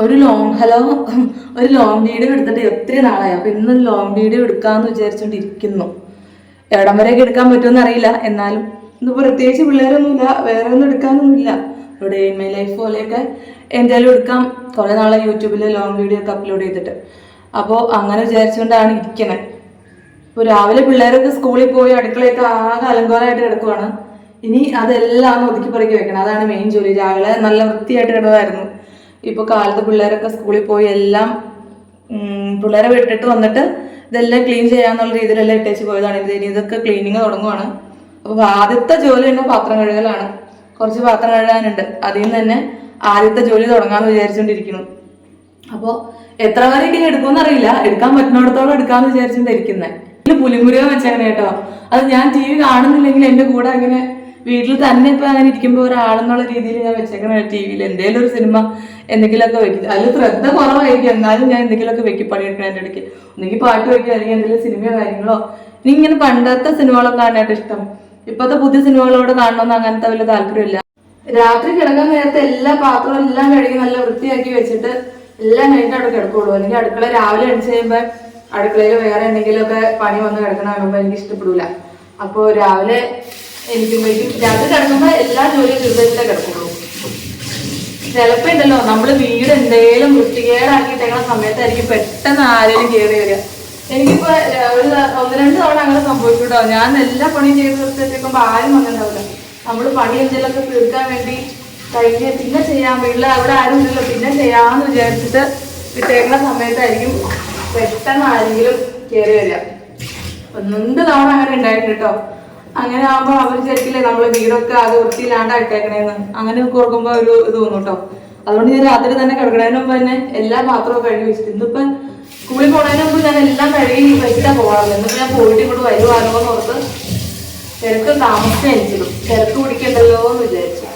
ഒരു long hello ഒരു long video എടുത്തിട്ട് ഒത്തിരി നാളായി? അപ്പൊ ഇന്ന് ലോങ് വീഡിയോ എടുക്കാന്ന് വിചാരിച്ചോണ്ടിരിക്കുന്നു. എവിടം വരെയൊക്കെ എടുക്കാൻ പറ്റുമെന്ന് അറിയില്ല. എന്നാലും ഇന്ന് പ്രത്യേകിച്ച് പിള്ളേരൊന്നുമില്ല. വേറെ ഒന്നും എടുക്കാനൊന്നുമില്ല. ഇവിടെ മൈ ലൈഫ് പോലെയൊക്കെ എന്തായാലും എടുക്കാം. കുറേ നാളെ യൂട്യൂബിൽ ലോങ് വീഡിയോ ഒക്കെ അപ്ലോഡ് ചെയ്തിട്ട്. അപ്പോൾ അങ്ങനെ വിചാരിച്ചുകൊണ്ടാണ് ഇരിക്കുന്നത് ഇപ്പോൾ രാവിലെ പിള്ളേരൊക്കെ സ്കൂളിൽ പോയി അടുക്കളയൊക്കെ ആകെ അലങ്കോലമായിട്ട് കിടക്കുവാണ്. ഇനി അതെല്ലാം ഒതുക്കി പറക്കി വെക്കണം. അതാണ് മെയിൻ ജോലി. രാവിലെ നല്ല വൃത്തിയായിട്ട് കിടന്നതായിരുന്നു. ഇപ്പോൾ കാലത്ത് പിള്ളേരൊക്കെ സ്കൂളിൽ പോയി എല്ലാം പിള്ളേരെ വിട്ടിട്ട് വന്നിട്ട് ഇതെല്ലാം ക്ലീൻ ചെയ്യാന്നുള്ള രീതിയിലെല്ലാം ഇട്ടേച്ച് പോയതാണ്. ഇത് ഇനി ഇതൊക്കെ ക്ലീനിങ് തുടങ്ങുവാണ്. അപ്പോൾ ആദ്യത്തെ ജോലി തന്നെ പാത്രം കഴുകലാണ്. കുറച്ച് പാത്രം കഴുകാനുണ്ട്. അതിൽ നിന്ന് തന്നെ ആദ്യത്തെ ജോലി തുടങ്ങാമെന്ന് വിചാരിച്ചുകൊണ്ടിരിക്കുന്നു അപ്പോൾ എത്ര വരെ ഇനി എടുക്കുമെന്ന് അറിയില്ല. എടുക്കാൻ പറ്റുന്നിടത്തോളം എടുക്കാന്ന് വിചാരിച്ചുകൊണ്ടിരിക്കുന്നത് പുലിമുരുക വെച്ചങ്ങനെ കേട്ടോ. അത് ഞാൻ ടി വി കാണുന്നില്ലെങ്കിൽ എന്റെ കൂടെ അങ്ങനെ വീട്ടിൽ തന്നെ ഇപ്പൊ അങ്ങനെ ഇരിക്കുമ്പോൾ ഒരാളെന്നുള്ള രീതിയിൽ ഞാൻ വെച്ചേക്കണ ടി വിയിൽ എന്തെങ്കിലും ഒരു സിനിമ എന്തെങ്കിലുമൊക്കെ വെക്കും. അതിൽ ശ്രദ്ധ കുറവായിരിക്കും. എന്നാലും ഞാൻ എന്തെങ്കിലുമൊക്കെ വെക്കും പണിയെടുക്കണം എന്റെ ഇടയ്ക്ക് ഒന്നെങ്കിൽ പാട്ട് വെക്കുക അല്ലെങ്കിൽ എന്തെങ്കിലും സിനിമയോ കാര്യങ്ങളോ. ഇനി ഇങ്ങനെ പണ്ടത്തെ സിനിമകളൊക്കെ കാണാനായിട്ട് ഇഷ്ടം. ഇപ്പോഴത്തെ പുതിയ സിനിമകളോട് കാണണമെന്ന് അങ്ങനത്തെ വലിയ താല്പര്യമില്ല. രാത്രി കിടക്കാൻ നേരത്തെ എല്ലാ പാത്രവും എല്ലാം കഴുകി നല്ല വൃത്തിയാക്കി വെച്ചിട്ട് എല്ലാം കഴിഞ്ഞിട്ട് അവിടെ കിടക്കുള്ളൂ. അല്ലെങ്കിൽ അടുക്കള രാവിലെ എണിച്ച് കഴിയുമ്പോൾ അടുക്കളയിൽ വേറെ എന്തെങ്കിലുമൊക്കെ പണി വന്ന് കിടക്കണ കാണുമ്പോൾ എനിക്ക് ഇഷ്ടപ്പെടില്ല അപ്പോൾ രാവിലെ എനിക്കുമ്പോഴേക്കും രാത്രി കിടക്കുമ്പോൾ എല്ലാ ജോലിയും ദുരിതത്തിലേ കിടക്കുള്ളൂ. ചിലപ്പോ ഉണ്ടല്ലോ നമ്മൾ വീട് എന്തേലും വൃത്തികേടാക്കിട്ടേക്കണ സമയത്തായിരിക്കും പെട്ടെന്ന് ആരെങ്കിലും കയറി വരിക. എനിക്കിപ്പോ ഒരു ഒന്ന് രണ്ട് തവണ അങ്ങനെ സംഭവിച്ചുട്ടോ ഞാൻ എല്ലാ പണിയും ചെയ്ത് തീർത്തിട്ടേക്കുമ്പോ ആരും വന്നിട്ടുണ്ടാവില്ല നമ്മൾ പണി എന്തെങ്കിലുമൊക്കെ തീർക്കാൻ വേണ്ടി കഴിഞ്ഞ് പിന്നെ ചെയ്യാൻ വീട്ടിൽ അവിടെ ആരും ഇല്ലല്ലോ. പിന്നെ ചെയ്യാന്ന് വിചാരിച്ചിട്ട് വിട്ടേക്കണ സമയത്തായിരിക്കും പെട്ടെന്ന് ആരെങ്കിലും കയറി വരിക. ഒന്നുണ്ട് തവണ അങ്ങനെ ഉണ്ടായിട്ടുണ്ട് കേട്ടോ. അങ്ങനെ ആകുമ്പോ അവർ വിചാരിക്കില്ലേ നമ്മൾ വീടൊക്കെ ആകെ വൃത്തിയില്ലാണ്ട് ഇട്ടേക്കണേന്ന് അങ്ങനെ ഓർക്കുമ്പോ ഒരു ഇത് തോന്നും കേട്ടോ അതുകൊണ്ട് ഞാൻ രാത്രി തന്നെ കിടക്കണതിന് മുമ്പ് തന്നെ എല്ലാ പാത്രവും കഴുകി വെച്ചിട്ട് ഇന്നിപ്പം സ്കൂളിൽ പോണതിന് മുമ്പ് ഞാൻ എല്ലാം കഴുകി വെച്ചിട്ടാ പോകാറുള്ളത് എന്നിട്ട് ഞാൻ പോയിട്ട് ഇങ്ങോട്ട് വരുവാണോ എന്ന് ഓർത്ത് തിരക്ക് താമസിച്ച് എനിച്ചിടും തിരക്ക് പിടിക്കണ്ടല്ലോ എന്ന് വിചാരിച്ചു.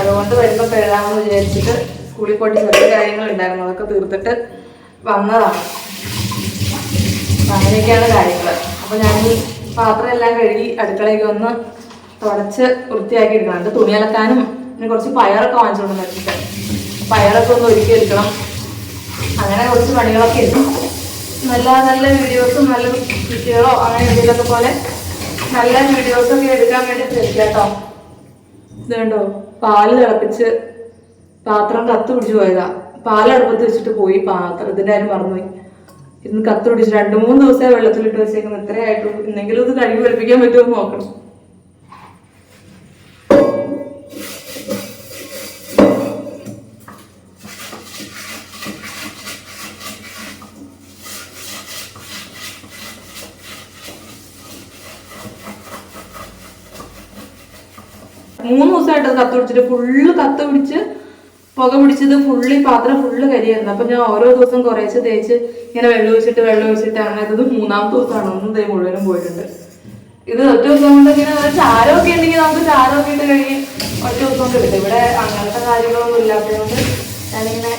അതുകൊണ്ട് വരുമ്പോൾ കഴുകാമെന്ന് വിചാരിച്ചിട്ട് സ്കൂളിൽ പോയിട്ട് ചെറിയ കാര്യങ്ങൾ ഉണ്ടായിരുന്നു. അതൊക്കെ തീർത്തിട്ട് വന്നതാണ്. അങ്ങനെയൊക്കെയാണ് കാര്യങ്ങൾ അപ്പൊ ഞാൻ പാത്രം എല്ലാം കഴുകി അടുക്കളയൊക്കെ ഒന്ന് തുടച്ച് വൃത്തിയാക്കി എടുക്കണം തുണി അലക്കാനും പിന്നെ കുറച്ച് പയറൊക്കെ വാങ്ങിച്ചുകൊണ്ട് വെച്ചിട്ട് പയറൊക്കെ ഒന്ന് ഒരുക്കി എടുക്കണം. അങ്ങനെ കുറച്ച് പണികളൊക്കെ ഉണ്ട്. നല്ല നല്ല വീഡിയോസും നല്ല കുട്ടികളോ അങ്ങനെ എന്തെങ്കിലുമൊക്കെ പോലെ നല്ല വീഡിയോസൊക്കെ എടുക്കാൻ വേണ്ടി തീർച്ചയായിട്ടോ കേട്ടോ. ഇത് കണ്ടോ? പാൽ തിളപ്പിച്ച് പാത്രം കത്ത് പിടിച്ചു പോയതാ പാലടുപ്പത്ത് വെച്ചിട്ട് പോയി പാത്രത്തിന്റെ ആരും മറന്നുപോയി. ഇന്ന് കത്ത് പിടിച്ച് രണ്ടു മൂന്ന് വെള്ളത്തിൽ വെള്ളത്തിലിട്ട് എത്ര ആയിട്ടുള്ളൂ എന്തെങ്കിലും ഇത് കഴുകി വെളുപ്പിക്കാൻ പറ്റുമോ നോക്കണം. മൂന്ന് ദിവസമായിട്ട് കത്ത് പിടിച്ചിട്ട് ഫുള്ള് കത്ത് പിടിച്ച് പുക പിടിച്ചത് ഫുള്ള് പാത്രം ഫുള്ള് കരിയായിരുന്നു. അപ്പൊ ഞാൻ ഓരോ ദിവസം കുറേശ്ശെ തേച്ച് ഇങ്ങനെ വെള്ളം ഒഴിച്ചിട്ട് വെള്ളം ഒഴിച്ചിട്ട് അങ്ങനെ ഇത് മൂന്നാമത്തെ ദിവസമാണ്. ഒന്നും തേ മുഴുവനും പോയിട്ടുണ്ട്. ഇത് ഒറ്റ ദിവസം കൊണ്ട് ഇങ്ങനെ ചാരമൊക്കെ ഉണ്ടെങ്കിൽ നമുക്ക് ചാരമൊക്കെ ഇട്ട് കഴുകി ഒറ്റ ദിവസം കൊണ്ട് കിട്ടും. ഇവിടെ അങ്ങനത്തെ കാര്യങ്ങളൊന്നും ഇല്ലാത്തതുകൊണ്ട് ഞാനിങ്ങനെ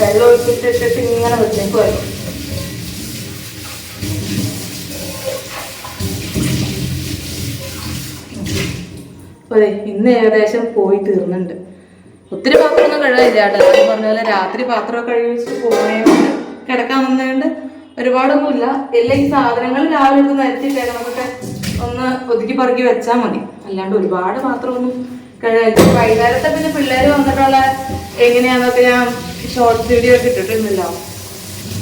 വെള്ളം ഒഴിച്ചിട്ട് ഇട്ടിട്ട് ഇങ്ങനെ വെച്ചേക്കുമായിരുന്നു ദേ ഇന്ന് ഏകദേശം പോയി തീർന്നുണ്ട് ഒത്തിരി പാത്രമൊന്നും കഴുകാനില്ല കേട്ടോ. പറഞ്ഞ പോലെ രാത്രി പാത്രമൊക്കെ കഴുകി വെച്ചിട്ട് പോകുന്നതുകൊണ്ട് കിടക്കാൻ വന്നതുകൊണ്ട് ഒരുപാടൊന്നുമില്ല. എല്ലാ ഈ സാധനങ്ങൾ രാവിലെ എടുത്ത് നമുക്ക് ഒന്ന് ഒതുക്കി പറക്കി വെച്ചാൽ മതി. അല്ലാണ്ട് ഒരുപാട് പാത്രമൊന്നും കഴുകാൻ വൈകുന്നേരത്തെ പിന്നെ പിള്ളേർ വന്നിട്ടുള്ള എങ്ങനെയാണെന്നൊക്കെ ഞാൻ ഷോർട്ട് വീഡിയോ ഒക്കെ ഇട്ടിട്ടുണ്ടല്ലോ.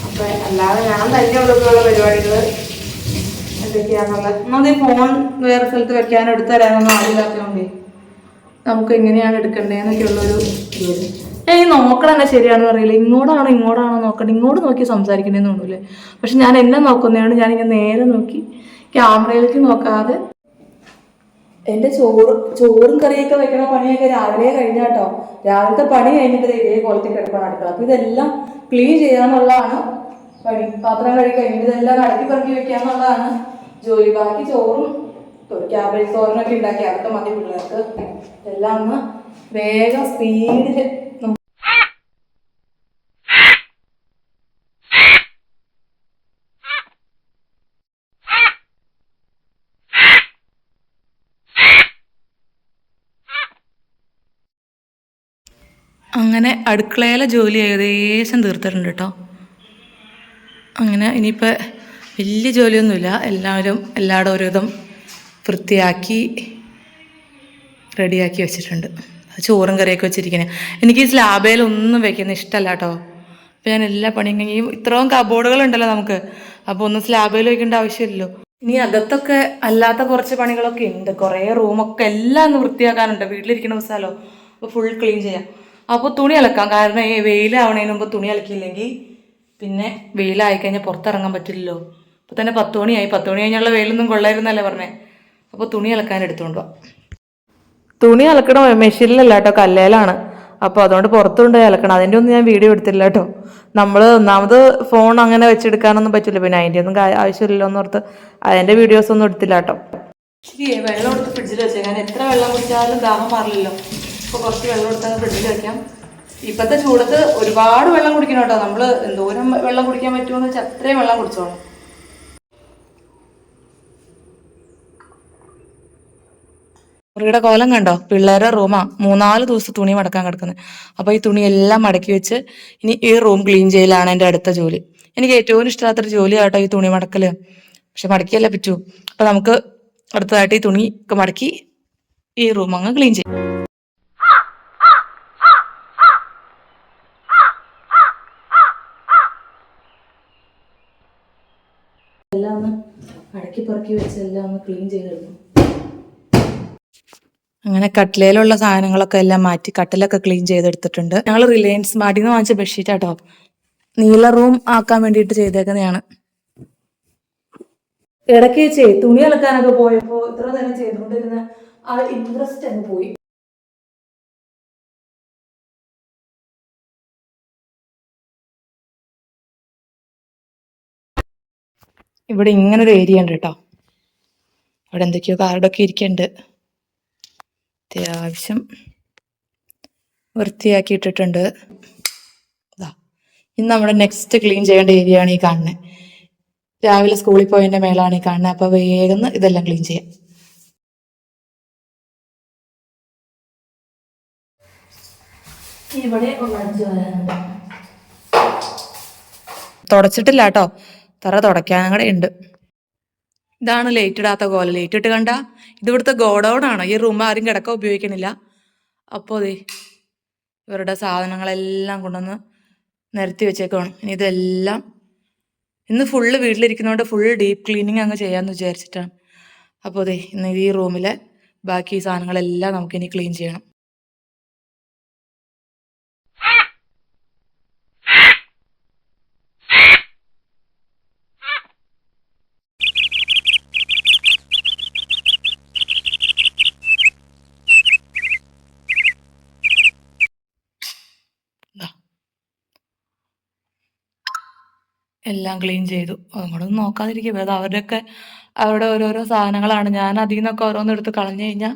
അപ്പൊ അല്ലാതെ ഞാൻ തന്നെ ഉള്ള പരിപാടികൾ എന്തൊക്കെയാണെന്നുള്ളത് ഒന്നാമത് ഫോൺ വേറെ സ്ഥലത്ത് വെക്കാൻ എടുത്തു തരാനൊന്നും ആളില്ലാത്തതുകൊണ്ടേ നമുക്ക് എങ്ങനെയാണ് എടുക്കേണ്ടതെന്നൊക്കെ ഉള്ളൊരു ഇത്. ഞാൻ ഈ നോക്കണം തന്നെ ശരിയാണെന്ന് അറിയില്ല ഇങ്ങോട്ടാണോ ഇങ്ങോട്ടാണോ നോക്കണ്ട? ഇങ്ങോട്ട് നോക്കി സംസാരിക്കണേന്ന് തോന്നൂലേ? പക്ഷെ ഞാൻ എന്നെ നോക്കുന്നതുകൊണ്ട് ഞാനിങ്ങനെ നേരെ നോക്കി ക്യാമറയിലേക്ക് നോക്കാതെ എന്റെ ചോറ് ചോറും കറിയൊക്കെ വെക്കണ പണിയൊക്കെ രാവിലെ കഴിഞ്ഞ കേട്ടോ. രാവിലത്തെ പണി കഴിഞ്ഞിട്ട് ഇതേ കോലത്തിൽ കിടക്കണം അടുക്കള. അപ്പൊ ഇതെല്ലാം ക്ലീൻ ചെയ്യാന്നുള്ളതാണ് പണി. പാത്രം കഴുകി കഴിഞ്ഞിട്ട് ഇതെല്ലാം കടക്കി പറക്കി വെക്കാന്നുള്ളതാണ് ജോലി. ബാക്കി ചോറും ക്യാബേജ് തോരനൊക്കെ ഉണ്ടാക്കി അതൊക്കെ മതി പിള്ളേർക്ക്. എല്ലാം ഒന്ന് വേഗം സ്പീഡിൽ അങ്ങനെ അടുക്കളയിലെ ജോലി ഏകദേശം തീർത്തിട്ടുണ്ട് കേട്ടോ അങ്ങനെ ഇനിയിപ്പോൾ വലിയ ജോലിയൊന്നുമില്ല. എല്ലാവരും എല്ലാവരും ഒരുവിധം വൃത്തിയാക്കി റെഡിയാക്കി വെച്ചിട്ടുണ്ട്. ചോറും കറിയൊക്കെ വെച്ചിരിക്കുന്നത് എനിക്ക് ഈ സ്ലാബേലൊന്നും വെക്കുന്ന ഇഷ്ടമല്ല കേട്ടോ അപ്പോൾ ഞാൻ എല്ലാ പണിയും ഈ ഇത്രയും കബോർഡുകളുണ്ടല്ലോ നമുക്ക്. അപ്പോൾ ഒന്നും സ്ലാബയിൽ വെക്കേണ്ട ആവശ്യമില്ലല്ലോ. ഇനി അകത്തൊക്കെ അല്ലാത്ത കുറച്ച് പണികളൊക്കെ ഉണ്ട്. കുറേ റൂമൊക്കെ എല്ലാം ഒന്ന് വൃത്തിയാക്കാനുണ്ട്. വീട്ടിലിരിക്കുന്ന ദിവസമല്ലോ. അപ്പോൾ ഫുൾ ക്ലീൻ ചെയ്യാം. അപ്പോൾ തുണി അലക്കാം. കാരണം ഈ വെയിലാവണതിന് മുമ്പ് തുണി അലക്കിയില്ലെങ്കിൽ പിന്നെ വെയിലായി കഴിഞ്ഞാൽ പുറത്തിറങ്ങാൻ പറ്റില്ലല്ലോ. അപ്പോൾ തന്നെ പത്ത് മണിയായി. പത്ത് മണി കഴിഞ്ഞുള്ള വെയിലൊന്നും കൊള്ളായിരുന്നല്ലേ പറഞ്ഞേ. അപ്പോൾ തുണി അലക്കാൻ എടുത്തുകൊണ്ട് പോവാം തുണി അലക്കണ മെഷീനിലല്ല കേട്ടോ കല്ലേലാണ്. അപ്പോൾ അതുകൊണ്ട് പുറത്തുകൊണ്ട് അലക്കണം. അതിന്റെ ഒന്നും ഞാൻ വീഡിയോ എടുത്തില്ല കേട്ടോ നമ്മൾ ഒന്നാമത് ഫോൺ അങ്ങനെ വെച്ചെടുക്കാനൊന്നും പറ്റില്ല. പിന്നെ അതിന്റെ ഒന്നും ആവശ്യമില്ലല്ലോ എന്ന് ഓർത്ത് അതിന്റെ വീഡിയോസ് ഒന്നും എടുത്തില്ല കേട്ടോ ശരി വെള്ളം എടുത്ത് ഫ്രിഡ്ജിൽ വെച്ചേക്കാൻ എത്ര വെള്ളം കുടിച്ചാലും ദാഹം മാറില്ലല്ലോ. അപ്പോൾ കുറച്ച് വെള്ളം എടുത്താൽ ഫ്രിഡ്ജിൽ വെക്കാം. ഇപ്പോഴത്തെ ചൂടത്ത് ഒരുപാട് വെള്ളം കുടിക്കണം കേട്ടോ. നമ്മൾ എന്തോരം വെള്ളം കുടിക്കാൻ പറ്റുമെന്ന് വെച്ചാൽ അത്രയും വെള്ളം കുടിച്ചോളാം. മുറിയുടെ കോലം കണ്ടോ? പിള്ളേരെ റൂമാ മൂന്നാൽ ദിവസം തുണി മടക്കാൻ കിടക്കുന്നത് അപ്പൊ ഈ തുണി എല്ലാം മടക്കി വെച്ച് ഇനി ഈ റൂം ക്ലീൻ ചെയ്യലാണ് എന്റെ അടുത്ത ജോലി. എനിക്ക് ഏറ്റവും ഇഷ്ടമാത്തൊരു ജോലി ആട്ടോ ഈ തുണി മടക്കൽ. പക്ഷെ മടക്കിയല്ല പറ്റൂ. അപ്പൊ നമുക്ക് അടുത്തതായിട്ട് ഈ തുണി ഒക്കെ മടക്കി ഈ റൂം അങ്ങ് ക്ലീൻ ചെയ്യും. എല്ലാം ഒന്ന് അടക്കി പറക്കി വെച്ച് എല്ലാം ഒന്ന് ക്ലീൻ ചെയ്തെടുക്കും അങ്ങനെ കട്ടിലയിലുള്ള സാധനങ്ങളൊക്കെ എല്ലാം മാറ്റി കട്ടിലൊക്കെ ക്ലീൻ ചെയ്തെടുത്തിട്ടുണ്ട്. ഞങ്ങൾ റിലയൻസ് മാർട്ടിൽ നിന്ന് വാങ്ങിച്ച ബെഡ്ഷീറ്റ് ആട്ടോ. നീല റൂം ആക്കാൻ വേണ്ടിയിട്ട് ചെയ്തേക്കുന്നതാണ്. ഇടയ്ക്ക് വെച്ചേ തുണി അലക്കാനൊക്കെ പോയപ്പോ ഇത്ര നേരം ചെയ്തുകൊണ്ടിരുന്ന ആ ഇൻട്രസ്റ്റ് അങ്ങ് പോയി. ഇവിടെ ഇങ്ങനൊരു ഏരിയ ഉണ്ട് കേട്ടോ. അവിടെ എന്തൊക്കെയോ കാർഡൊക്കെ ഇരിക്കുന്നുണ്ട് അത്യാവശ്യം വൃത്തിയാക്കി ഇട്ടിട്ടുണ്ട് ഇതാ ഇന്ന് നമ്മുടെ നെക്സ്റ്റ് ക്ലീൻ ചെയ്യേണ്ട ഏരിയ ആണ് ഈ കാണുന്നത് രാവിലെ സ്കൂളിൽ പോയതിന്റെ മേലാണ് ഈ കാണുന്നത് അപ്പൊ വേഗം ഇതെല്ലാം ക്ലീൻ ചെയ്യാം. തുടച്ചിട്ടില്ല കേട്ടോ തറ തുടയ്ക്കാനും കൂടെ ഉണ്ട്. ഇതാണ് ലൈറ്റ് ഇടാത്ത കോല. ലൈറ്റ് ഇട്ട് കണ്ട ഇതിവിടുത്തെ ഗോഡൗൺ ആണ്? ഈ റൂം ആരും കിടക്ക ഉപയോഗിക്കണില്ല. അപ്പോ അതെ ഇവരുടെ സാധനങ്ങളെല്ലാം കൊണ്ടുവന്ന് നിരത്തി വെച്ചേക്കാണ് ഇനി ഇതെല്ലാം ഇന്ന് ഫുള്ള് വീട്ടിലിരിക്കുന്നതുകൊണ്ട് ഫുൾ ഡീപ്പ് ക്ലീനിങ് അങ്ങ് ചെയ്യാമെന്ന് വിചാരിച്ചിട്ടാണ്. അപ്പോൾ അതെ ഇന്ന് ഈ റൂമിലെ ബാക്കി സാധനങ്ങളെല്ലാം നമുക്കിനി ക്ലീൻ ചെയ്യണം. എല്ലാം ക്ലീൻ ചെയ്തു. അങ്ങോട്ടൊന്നും നോക്കാതിരിക്കുക. അത് അവരുടെയൊക്കെ അവരുടെ ഓരോരോ സാധനങ്ങളാണ്. ഞാൻ അതിൽ നിന്നൊക്കെ ഓരോന്ന് എടുത്ത് കളഞ്ഞു കഴിഞ്ഞാൽ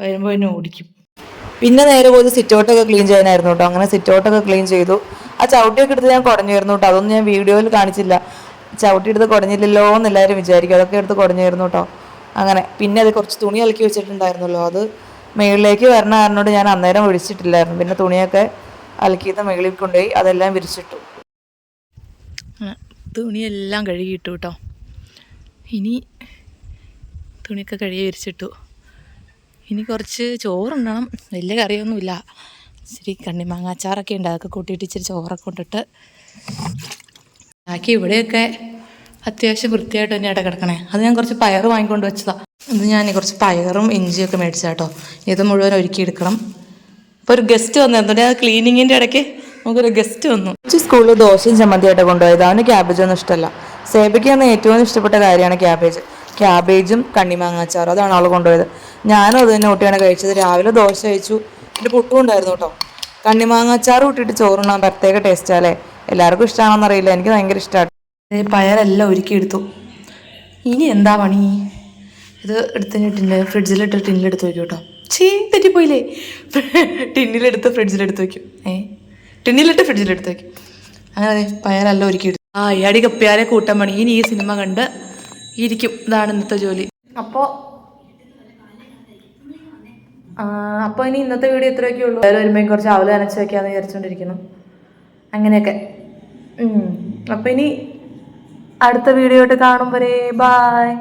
വരുമ്പോൾ എന്നെ ഓടിക്കും. പിന്നെ നേരെ പോയി സിറ്റൗട്ടൊക്കെ ക്ലീൻ ചെയ്യാനായിരുന്നു കേട്ടോ. അങ്ങനെ സിറ്റൗട്ടൊക്കെ ക്ലീൻ ചെയ്തു. ആ ചവിട്ടിയൊക്കെ എടുത്ത് ഞാൻ കുടഞ്ഞായിരുന്നു കേട്ടോ. അതൊന്നും ഞാൻ വീഡിയോയിൽ കാണിച്ചില്ല. ചവിട്ടി എടുത്ത് കുടഞ്ഞില്ലല്ലോ എന്ന് എല്ലാവരും വിചാരിക്കും. അതൊക്കെ എടുത്ത് കുടഞ്ഞായിരുന്നു കേട്ടോ. അങ്ങനെ. പിന്നെ അത് കുറച്ച് തുണി അലക്കി വെച്ചിട്ടുണ്ടായിരുന്നല്ലോ. അത് മേളിലേക്ക് വരണ കാരണോട് ഞാൻ അന്നേരം വിളിച്ചിട്ടില്ലായിരുന്നു. പിന്നെ തുണിയൊക്കെ അലക്കിയത് മേളിൽ കൊണ്ടുപോയി അതെല്ലാം വിരിച്ചിട്ടു. തുണിയെല്ലാം കഴുകിയിട്ടു കേട്ടോ ഇനി തുണിയൊക്കെ കഴുകി വിരിച്ചിട്ടു. ഇനി കുറച്ച് ചോറുണ്ടണം വലിയ കറിയൊന്നുമില്ല. ഇച്ചിരി കണ്ണിമാങ്ങാച്ചാറൊക്കെ ഉണ്ട്. അതൊക്കെ കൂട്ടിയിട്ട് ഇച്ചിരി ചോറൊക്കെ കൊണ്ടിട്ട് ബാക്കി ഇവിടെയൊക്കെ അത്യാവശ്യം വൃത്തിയായിട്ട് തന്നെയാണ് കിടക്കണേ. അത് ഞാൻ കുറച്ച് പയർ വാങ്ങിക്കൊണ്ട് വെച്ചതാണ് ഇന്ന് ഞാൻ കുറച്ച് പയറും ഇഞ്ചിയൊക്കെ മേടിച്ചാട്ടോ ഇത് മുഴുവൻ ഒരുക്കി ഒരുക്കിയെടുക്കണം. ഇപ്പോൾ ഒരു ഗസ്റ്റ് വന്നിരുന്നു. ആ ക്ലീനിങ്ങിന്റെ ഇടയ്ക്ക് നമുക്കൊരു ഗസ്റ്റ് വന്നു. കൊച്ചു സ്കൂളിൽ ദോശയും ചമ്മന്തിയായിട്ട് കൊണ്ടുപോയത്. അവന് ക്യാബേജ് ഒന്നും ഇഷ്ടമല്ല. സേബയ്ക്ക് അന്ന് ഏറ്റവും ഇഷ്ടപ്പെട്ട കാര്യമാണ് ക്യാബേജ്. ക്യാബേജും കണ്ണിമാങ്ങാച്ചാറും അതാണ് അവൾ കൊണ്ടുപോയത്. ഞാനും അത് തന്നെ ഊട്ടിയാണ് കഴിച്ചത്. രാവിലെ ദോശ കഴിച്ചു. എന്റെ പുട്ടും ഉണ്ടായിരുന്നു കേട്ടോ. കണ്ണിമാങ്ങാച്ചാറ് കൂട്ടിയിട്ട് ചോറുണ്ണാൻ പ്രത്യേക ടേസ്റ്റാല്ലേ എല്ലാവർക്കും ഇഷ്ടമാണെന്നറിയില്ല എനിക്ക് ഭയങ്കര ഇഷ്ടമാണ് പയറെല്ലാം ഒരുക്കിയെടുത്തു ഇനി എന്താ പണി? ഇത് എടുത്തിന് ടിന്ന് ഫ്രിഡ്ജിലിട്ട് ടിന്നിലെടുത്ത് വയ്ക്കും കേട്ടോ. ചീ തെറ്റിപ്പോയില്ലേ? ടിന്നിലെടുത്ത് ഫ്രിഡ്ജിലെടുത്ത് വയ്ക്കും ഏ? ടിന്നിലിട്ട് ഫ്രിഡ്ജിലെടുത്തേക്ക് അങ്ങനെ പയറല്ല ഒരുക്കി ആ ഇയാടി കപ്പിയാരെ കൂട്ടം പണി. ഇനി ഈ സിനിമ കണ്ട് ഇരിക്കും. ഇതാണ് ഇന്നത്തെ ജോലി. അപ്പോൾ അപ്പോൾ ഇനി ഇന്നത്തെ വീഡിയോ ഇത്രയൊക്കെ ഉള്ളൂ. വേറെ വരുമ്പോൾ കുറച്ച് അവൽ നനച്ച് വെക്കാമെന്ന് വിചാരിച്ചുകൊണ്ടിരിക്കുന്നു അങ്ങനെയൊക്കെ. അപ്പോൾ ഇനി അടുത്ത വീഡിയോ ആയിട്ട് കാണും വരെ. ബായ്